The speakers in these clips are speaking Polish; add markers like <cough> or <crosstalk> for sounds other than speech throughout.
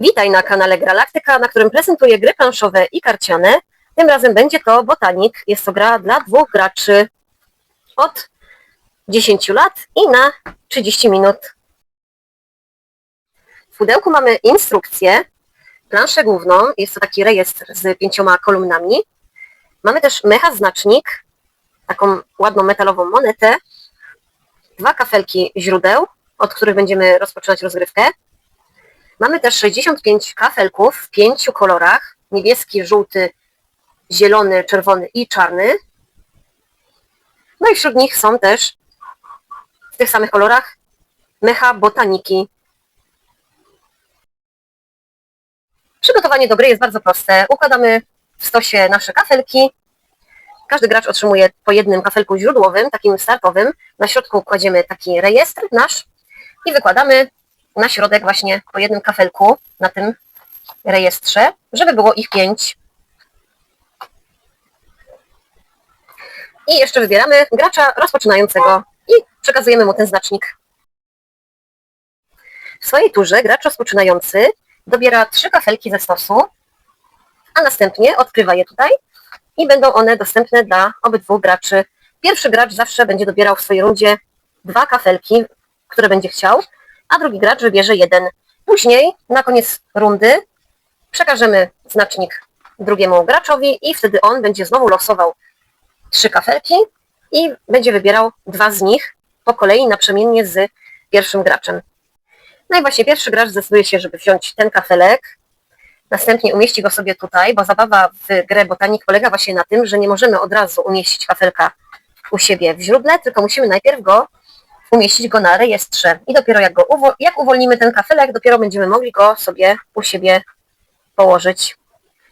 Witaj na kanale Gralaktyka, na którym prezentuję gry planszowe i karciane. Tym razem będzie to Botanik. Jest to gra dla dwóch graczy od 10 lat i na 30 minut. W pudełku mamy instrukcję, planszę główną, jest to taki rejestr z pięcioma kolumnami. Mamy też mecha znacznik, taką ładną metalową monetę, dwa kafelki źródeł, od których będziemy rozpoczynać rozgrywkę. Mamy też 65 kafelków w pięciu kolorach. Niebieski, żółty, zielony, czerwony i czarny. No i wśród nich są też w tych samych kolorach mecha botaniki. Przygotowanie do gry jest bardzo proste. Układamy w stosie nasze kafelki. Każdy gracz otrzymuje po jednym kafelku źródłowym, takim startowym. Na środku kładziemy taki rejestr nasz i wykładamy na środek właśnie po jednym kafelku na tym rejestrze, żeby było ich pięć. I jeszcze wybieramy gracza rozpoczynającego i przekazujemy mu ten znacznik. W swojej turze gracz rozpoczynający dobiera trzy kafelki ze stosu, a następnie odkrywa je tutaj i będą one dostępne dla obydwu graczy. Pierwszy gracz zawsze będzie dobierał w swojej rundzie dwa kafelki, które będzie chciał, a drugi gracz wybierze jeden. Później, na koniec rundy, przekażemy znacznik drugiemu graczowi i wtedy on będzie znowu losował trzy kafelki i będzie wybierał dwa z nich po kolei naprzemiennie z pierwszym graczem. No i właśnie pierwszy gracz zdecyduje się, żeby wziąć ten kafelek, następnie umieści go sobie tutaj, bo zabawa w grę botanik polega właśnie na tym, że nie możemy od razu umieścić kafelka u siebie w źródle, tylko musimy najpierw go umieścić go na rejestrze i dopiero jak, go jak uwolnimy ten kafelek, dopiero będziemy mogli go sobie u siebie położyć.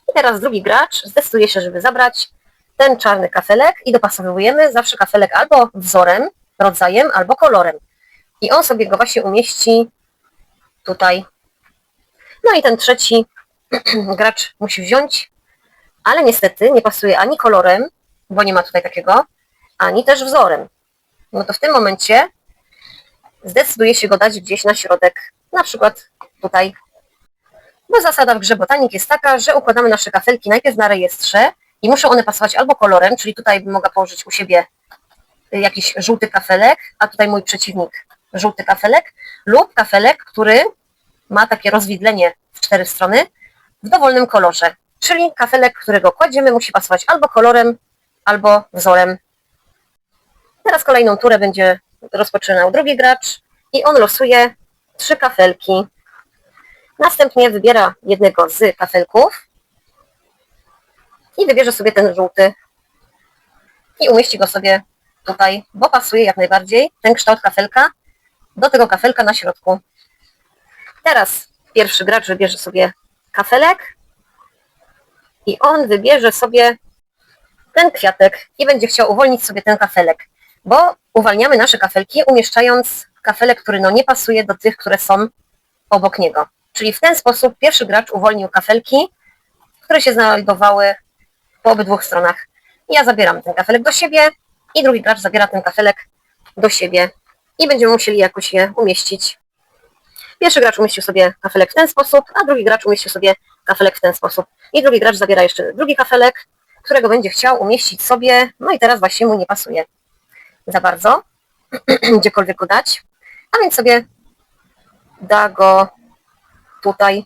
I teraz drugi gracz zdecyduje się, żeby zabrać ten czarny kafelek i dopasowujemy zawsze kafelek albo wzorem, rodzajem, albo kolorem. I on sobie go właśnie umieści tutaj. No i ten trzeci <clears throat> gracz musi wziąć, ale niestety nie pasuje ani kolorem, bo nie ma tutaj takiego, ani też wzorem. No to w tym momencie zdecyduje się go dać gdzieś na środek, na przykład tutaj. Bo zasada w grze botanik jest taka, że układamy nasze kafelki najpierw na rejestrze i muszą one pasować albo kolorem, czyli tutaj bym mogła położyć u siebie jakiś żółty kafelek, a tutaj mój przeciwnik żółty kafelek, lub kafelek, który ma takie rozwidlenie w cztery strony w dowolnym kolorze. Czyli kafelek, którego kładziemy, musi pasować albo kolorem, albo wzorem. Teraz kolejną turę będzie rozpoczynał drugi gracz i on losuje trzy kafelki. Następnie wybiera jednego z kafelków i wybierze sobie ten żółty i umieści go sobie tutaj, bo pasuje jak najbardziej ten kształt kafelka do tego kafelka na środku. Teraz pierwszy gracz wybierze sobie kafelek i on wybierze sobie ten kwiatek i będzie chciał uwolnić sobie ten kafelek, bo uwalniamy nasze kafelki umieszczając kafelek, który no nie pasuje do tych, które są obok niego. Czyli w ten sposób pierwszy gracz uwolnił kafelki, które się znajdowały po obydwu stronach. Ja zabieram ten kafelek do siebie i drugi gracz zabiera ten kafelek do siebie i będziemy musieli jakoś je umieścić. Pierwszy gracz umieścił sobie kafelek w ten sposób, a drugi gracz umieścił sobie kafelek w ten sposób. I drugi gracz zabiera jeszcze drugi kafelek, którego będzie chciał umieścić sobie, no i teraz właśnie mu nie pasuje za bardzo, <clears throat> gdziekolwiek go dać, a więc sobie da go tutaj.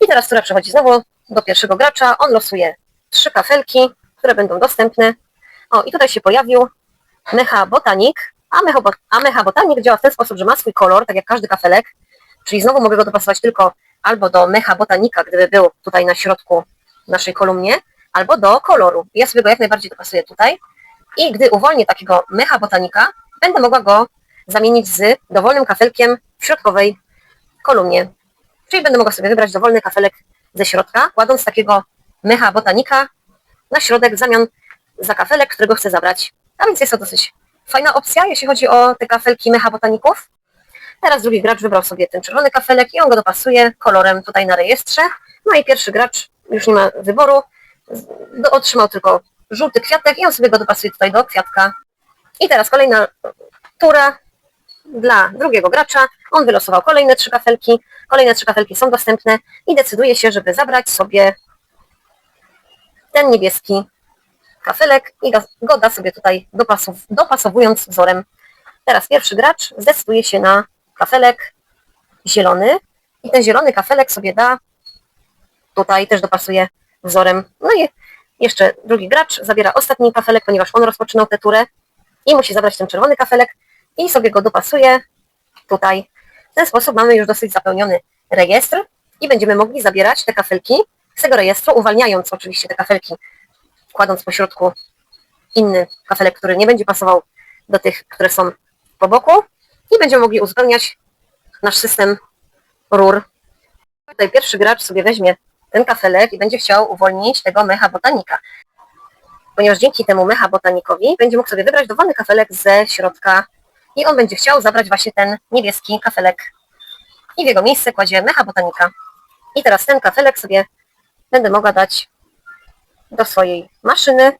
I teraz tura przechodzi znowu do pierwszego gracza, on losuje trzy kafelki, które będą dostępne. O, i tutaj się pojawił mecha botanik, a mecha, a mecha botanik działa w ten sposób, że ma swój kolor, tak jak każdy kafelek, czyli znowu mogę go dopasować tylko albo do mecha botanika, gdyby był tutaj na środku naszej kolumnie, albo do koloru. Ja sobie go jak najbardziej dopasuję tutaj i gdy uwolnię takiego mecha botanika, będę mogła go zamienić z dowolnym kafelkiem w środkowej kolumnie. Czyli będę mogła sobie wybrać dowolny kafelek ze środka, kładąc takiego mecha botanika na środek w zamian za kafelek, którego chcę zabrać. A więc jest to dosyć fajna opcja, jeśli chodzi o te kafelki mecha botaników. Teraz drugi gracz wybrał sobie ten czerwony kafelek i on go dopasuje kolorem tutaj na rejestrze. No i pierwszy gracz już nie ma wyboru, otrzymał tylko żółty kwiatek i on sobie go dopasuje tutaj do kwiatka. I teraz kolejna tura dla drugiego gracza. On wylosował kolejne trzy kafelki. kolejne trzy kafelki są dostępne i decyduje się, żeby zabrać sobie ten niebieski kafelek i go, da sobie tutaj dopasow, dopasowując wzorem. Teraz pierwszy gracz zdecyduje się na kafelek zielony i ten zielony kafelek sobie da tutaj też dopasuje wzorem. No i jeszcze drugi gracz zabiera ostatni kafelek, ponieważ on rozpoczynał tę turę i musi zabrać ten czerwony kafelek i sobie go dopasuje tutaj. W ten sposób mamy już dosyć zapełniony rejestr i będziemy mogli zabierać te kafelki z tego rejestru, uwalniając oczywiście te kafelki, kładąc po środku inny kafelek, który nie będzie pasował do tych, które są po boku i będziemy mogli uzupełniać nasz system rur. Tutaj pierwszy gracz sobie weźmie ten kafelek i będzie chciał uwolnić tego mecha botanika. Ponieważ dzięki temu mecha botanikowi będzie mógł sobie wybrać dowolny kafelek ze środka i on będzie chciał zabrać właśnie ten niebieski kafelek. I w jego miejsce kładzie mecha botanika. I teraz ten kafelek sobie będę mogła dać do swojej maszyny.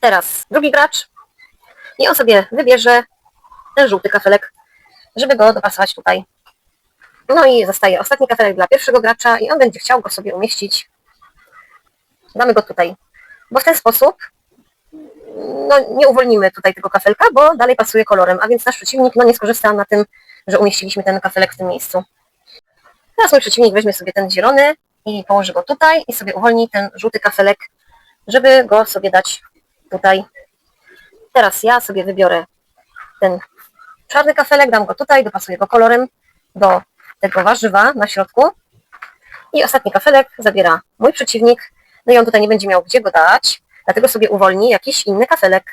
Teraz drugi gracz i on sobie wybierze ten żółty kafelek, żeby go dopasować tutaj. No i zostaje ostatni kafelek dla pierwszego gracza i on będzie chciał go sobie umieścić. Damy go tutaj, bo w ten sposób no, nie uwolnimy tutaj tego kafelka, bo dalej pasuje kolorem, a więc nasz przeciwnik no, nie skorzysta na tym, że umieściliśmy ten kafelek w tym miejscu. Teraz mój przeciwnik weźmie sobie ten zielony i położy go tutaj i sobie uwolni ten żółty kafelek, żeby go sobie dać tutaj. Teraz ja sobie wybiorę ten czarny kafelek, dam go tutaj, dopasuję go kolorem do tego warzywa na środku. I ostatni kafelek zabiera mój przeciwnik. No i on tutaj nie będzie miał gdzie go dać, dlatego sobie uwolni jakiś inny kafelek.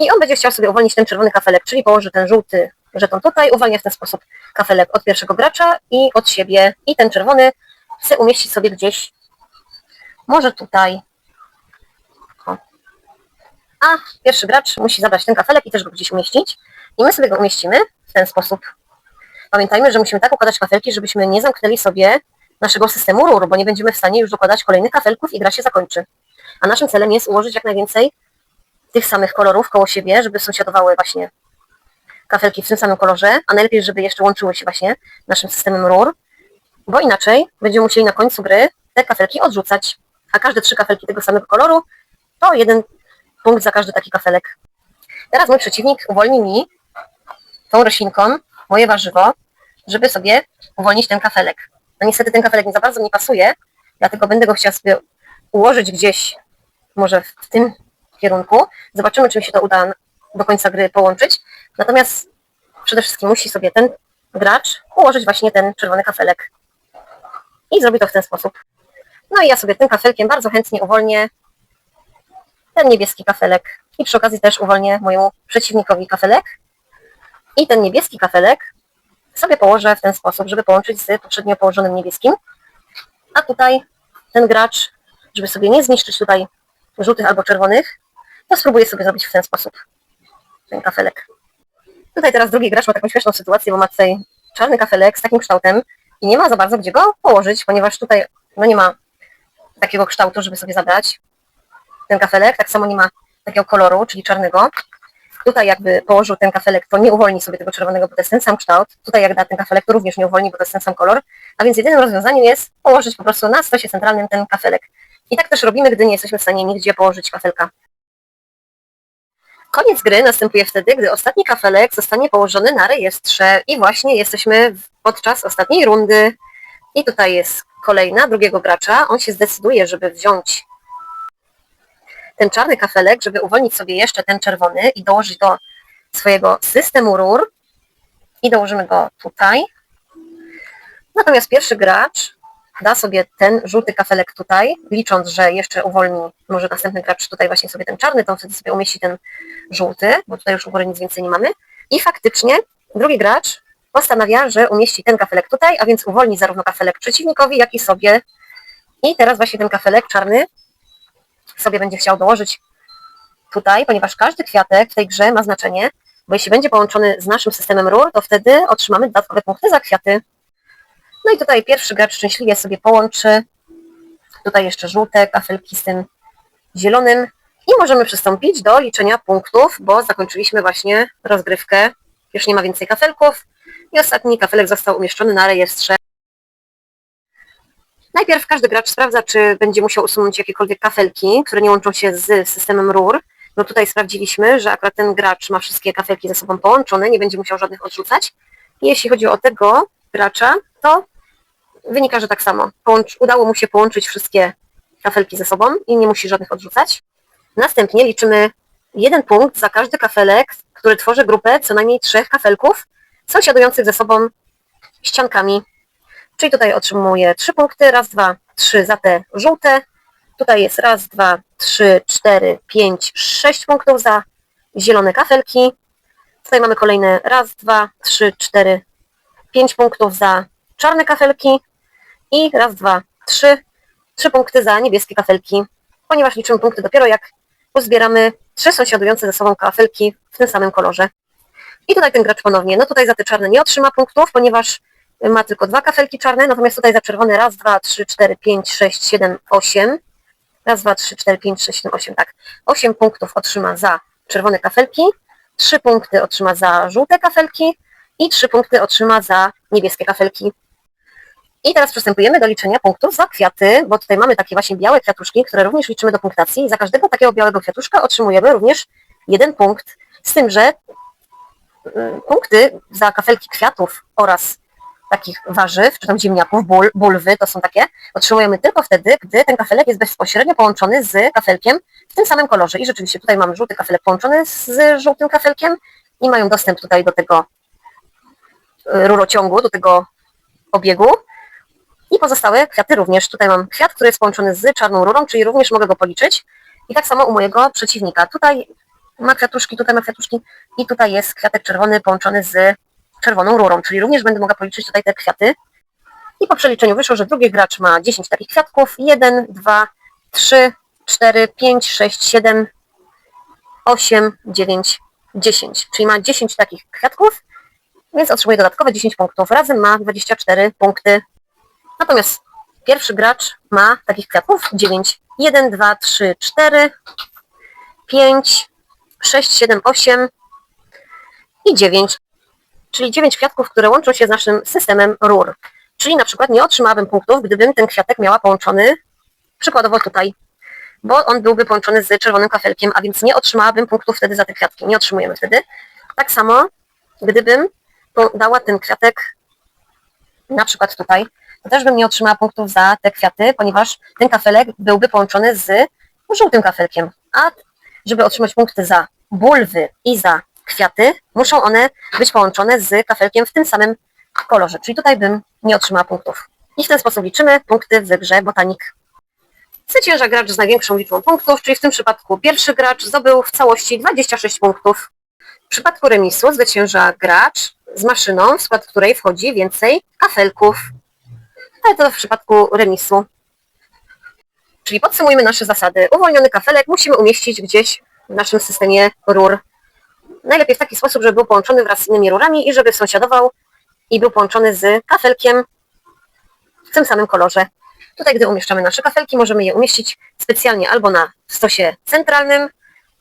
I on będzie chciał sobie uwolnić ten czerwony kafelek, czyli położy ten żółty żeton tutaj, uwalnia w ten sposób kafelek od pierwszego gracza i od siebie. I ten czerwony chce umieścić sobie gdzieś, może tutaj. O. A pierwszy gracz musi zabrać ten kafelek i też go gdzieś umieścić. I my sobie go umieścimy w ten sposób. Pamiętajmy, że musimy tak układać kafelki, żebyśmy nie zamknęli sobie naszego systemu rur, bo nie będziemy w stanie już dokładać kolejnych kafelków i gra się zakończy. A naszym celem jest ułożyć jak najwięcej tych samych kolorów koło siebie, żeby sąsiadowały właśnie kafelki w tym samym kolorze, a najlepiej, żeby jeszcze łączyły się właśnie naszym systemem rur, bo inaczej będziemy musieli na końcu gry te kafelki odrzucać, a każde trzy kafelki tego samego koloru to jeden punkt za każdy taki kafelek. Teraz mój przeciwnik uwolni mi tą roślinką moje warzywo, żeby sobie uwolnić ten kafelek. No niestety ten kafelek nie za bardzo mi pasuje, dlatego będę go chciała sobie ułożyć gdzieś, może w tym kierunku. Zobaczymy, czy mi się to uda do końca gry połączyć. Natomiast przede wszystkim musi sobie ten gracz ułożyć właśnie ten czerwony kafelek. I zrobi to w ten sposób. No i ja sobie tym kafelkiem bardzo chętnie uwolnię ten niebieski kafelek. I przy okazji też uwolnię mojemu przeciwnikowi kafelek. I ten niebieski kafelek sobie położę w ten sposób, żeby połączyć z poprzednio położonym niebieskim. A tutaj ten gracz, żeby sobie nie zniszczyć tutaj żółtych albo czerwonych, to spróbuję sobie zrobić w ten sposób ten kafelek. Tutaj teraz drugi gracz ma taką śmieszną sytuację, bo ma tutaj czarny kafelek z takim kształtem i nie ma za bardzo gdzie go położyć, ponieważ tutaj no nie ma takiego kształtu, żeby sobie zabrać ten kafelek, tak samo nie ma takiego koloru, czyli czarnego. Tutaj jakby położył ten kafelek, to nie uwolni sobie tego czerwonego, bo to jest ten sam kształt. Tutaj jak da ten kafelek, to również nie uwolni, bo to jest ten sam kolor. A więc jedynym rozwiązaniem jest położyć po prostu na stosie centralnym ten kafelek. I tak też robimy, gdy nie jesteśmy w stanie nigdzie położyć kafelka. Koniec gry następuje wtedy, gdy ostatni kafelek zostanie położony na rejestrze i właśnie jesteśmy podczas ostatniej rundy. I tutaj jest kolejna, drugiego gracza. On się zdecyduje, żeby wziąć ten czarny kafelek, żeby uwolnić sobie jeszcze ten czerwony i dołożyć do swojego systemu rur. I dołożymy go tutaj. Natomiast pierwszy gracz da sobie ten żółty kafelek tutaj, licząc, że jeszcze uwolni, może następny gracz tutaj właśnie sobie ten czarny, to wtedy sobie umieści ten żółty, bo tutaj już u góry nic więcej nie mamy. I faktycznie drugi gracz postanawia, że umieści ten kafelek tutaj, a więc uwolni zarówno kafelek przeciwnikowi, jak i sobie. I teraz właśnie ten kafelek czarny sobie będzie chciał dołożyć tutaj, ponieważ każdy kwiatek w tej grze ma znaczenie, bo jeśli będzie połączony z naszym systemem rur, to wtedy otrzymamy dodatkowe punkty za kwiaty. No i tutaj pierwszy gracz szczęśliwie sobie połączy tutaj jeszcze żółte kafelki z tym zielonym i możemy przystąpić do liczenia punktów, bo zakończyliśmy właśnie rozgrywkę. Już nie ma więcej kafelków, i ostatni kafelek został umieszczony na rejestrze. Najpierw każdy gracz sprawdza, czy będzie musiał usunąć jakiekolwiek kafelki, które nie łączą się z systemem rur. No tutaj sprawdziliśmy, że akurat ten gracz ma wszystkie kafelki ze sobą połączone, nie będzie musiał żadnych odrzucać. I jeśli chodzi o tego gracza, to wynika, że tak samo. Połącz, udało mu się połączyć wszystkie kafelki ze sobą i nie musi żadnych odrzucać. Następnie liczymy jeden punkt za każdy kafelek, który tworzy grupę co najmniej trzech kafelków sąsiadujących ze sobą ściankami. Czyli tutaj otrzymuję trzy punkty, raz, dwa, trzy za te żółte. Tutaj jest raz, dwa, trzy, cztery, pięć, sześć punktów za zielone kafelki. Tutaj mamy kolejne raz, dwa, trzy, cztery, pięć punktów za czarne kafelki i raz, dwa, trzy, trzy punkty za niebieskie kafelki, ponieważ liczymy punkty dopiero jak pozbieramy trzy sąsiadujące ze sobą kafelki w tym samym kolorze. I tutaj ten gracz ponownie, no tutaj za te czarne nie otrzyma punktów, ponieważ ma tylko dwa kafelki czarne, natomiast tutaj za czerwone raz, dwa, trzy, cztery, pięć, sześć, siedem, osiem. Raz, dwa, trzy, cztery, pięć, sześć, siedem, osiem, tak. Osiem punktów otrzyma za czerwone kafelki, trzy punkty otrzyma za żółte kafelki i trzy punkty otrzyma za niebieskie kafelki. I teraz przystępujemy do liczenia punktów za kwiaty, bo tutaj mamy takie właśnie białe kwiatuszki, które również liczymy do punktacji. Za każdego takiego białego kwiatuszka otrzymujemy również jeden punkt. Z tym, że mm, punkty za kafelki kwiatów oraz takich warzyw, czy tam ziemniaków, ból, bulwy, to są takie, otrzymujemy tylko wtedy, gdy ten kafelek jest bezpośrednio połączony z kafelkiem w tym samym kolorze. I rzeczywiście tutaj mamy żółty kafelek połączony z żółtym kafelkiem i mają dostęp tutaj do tego y, rurociągu, do tego obiegu. I pozostałe kwiaty również. Tutaj mam kwiat, który jest połączony z czarną rurą, czyli również mogę go policzyć. I tak samo u mojego przeciwnika. Tutaj ma kwiatuszki, tutaj ma kwiatuszki i tutaj jest kwiatek czerwony połączony z czerwoną rurą, czyli również będę mogła policzyć tutaj te kwiaty. I po przeliczeniu wyszło, że drugi gracz ma 10 takich kwiatków. 1, 2, 3, 4, 5, 6, 7, 8, 9, 10. Czyli ma 10 takich kwiatków, więc otrzymuje dodatkowe 10 punktów. Razem ma 24 punkty. Natomiast pierwszy gracz ma takich kwiatków 9. 1, 2, 3, 4, 5, 6, 7, 8 i 9 czyli 9 kwiatków, które łączą się z naszym systemem rur. Czyli na przykład nie otrzymałabym punktów, gdybym ten kwiatek miała połączony przykładowo tutaj, bo on byłby połączony z czerwonym kafelkiem, a więc nie otrzymałabym punktów wtedy za te kwiatki. Nie otrzymujemy wtedy. Tak samo, gdybym dała ten kwiatek na przykład tutaj, to też bym nie otrzymała punktów za te kwiaty, ponieważ ten kafelek byłby połączony z żółtym kafelkiem. A żeby otrzymać punkty za bulwy i za kwiaty, muszą one być połączone z kafelkiem w tym samym kolorze, czyli tutaj bym nie otrzymała punktów. I w ten sposób liczymy punkty w grze Botanik. Zwycięża gracz z największą liczbą punktów, czyli w tym przypadku pierwszy gracz zdobył w całości 26 punktów. W przypadku remisu zwycięża gracz z maszyną, w skład której wchodzi więcej kafelków. Ale to w przypadku remisu. Czyli podsumujmy nasze zasady. Uwolniony kafelek musimy umieścić gdzieś w naszym systemie rur najlepiej w taki sposób, żeby był połączony wraz z innymi rurami i żeby sąsiadował i był połączony z kafelkiem w tym samym kolorze. Tutaj, gdy umieszczamy nasze kafelki, możemy je umieścić specjalnie albo na stosie centralnym,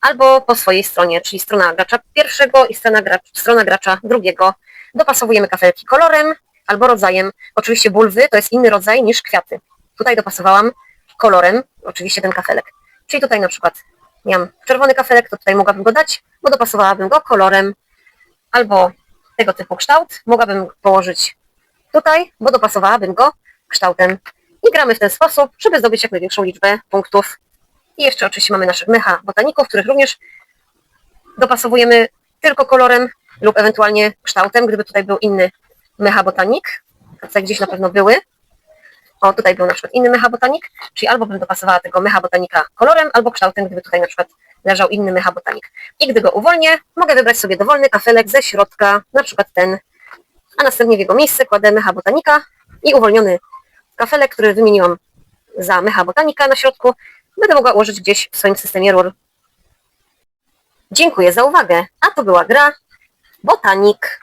albo po swojej stronie, czyli strona gracza pierwszego i strona, gracza, strona gracza drugiego. Dopasowujemy kafelki kolorem albo rodzajem. Oczywiście bulwy to jest inny rodzaj niż kwiaty. Tutaj dopasowałam kolorem, oczywiście ten kafelek. Czyli tutaj na przykład miałam czerwony kafelek, to tutaj mogłabym go dać, bo dopasowałabym go kolorem albo tego typu kształt. Mogłabym położyć tutaj, bo dopasowałabym go kształtem. I gramy w ten sposób, żeby zdobyć jak największą liczbę punktów. I jeszcze oczywiście mamy naszych mecha botaników, których również dopasowujemy tylko kolorem lub ewentualnie kształtem, gdyby tutaj był inny mecha botanik. Tutaj gdzieś na pewno były. O, tutaj był na przykład inny mechabotanik, czyli albo bym dopasowała tego mechabotanika kolorem, albo kształtem, gdyby tutaj na przykład leżał inny mechabotanik. I gdy go uwolnię, mogę wybrać sobie dowolny kafelek ze środka, na przykład ten, a następnie w jego miejsce kładę mechabotanika i uwolniony kafelek, który wymieniłam za mechabotanika na środku, będę mogła ułożyć gdzieś w swoim systemie rur. Dziękuję za uwagę, a to była gra Botanik.